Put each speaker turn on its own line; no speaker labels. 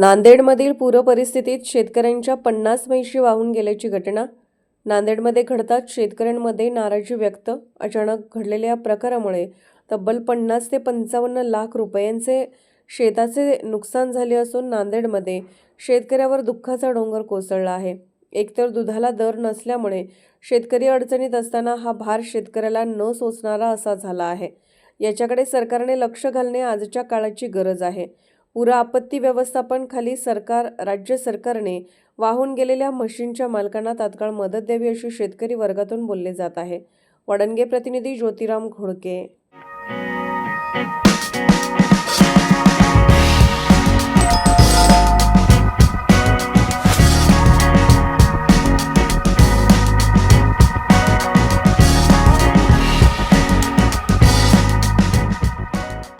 नांदेडमधील पूरपरिस्थितीत शेतकऱ्यांच्या पन्नास म्हैशी वाहून गेल्याची घटना. नांदेडमध्ये घडताच शेतकऱ्यांमध्ये नाराजी व्यक्त. अचानक घडलेल्या या प्रकारामुळे तब्बल पन्नास ते पंचावन्न लाख रुपयांचे शेताचे नुकसान झाले असून नांदेडमध्ये शेतकऱ्यावर दुःखाचा डोंगर कोसळला आहे. एकतर दुधाला दर नसल्यामुळे शेतकरी अडचणीत असताना हा भार शेतकऱ्याला न सोसणारा असा झाला आहे. याच्याकडे सरकारने लक्ष घालणे आजच्या काळाची गरज आहे. पूर आपत्ती व्यवस्थापन खाली सरकार राज्य सरकारने वाहून गेलेल्या म्हशींच्या मालकांना तात्काळ मदत द्यावी अशी शेतकरी वर्गातून बोलले जात आहे. वडणगे प्रतिनिधी ज्योतिराम घोडके.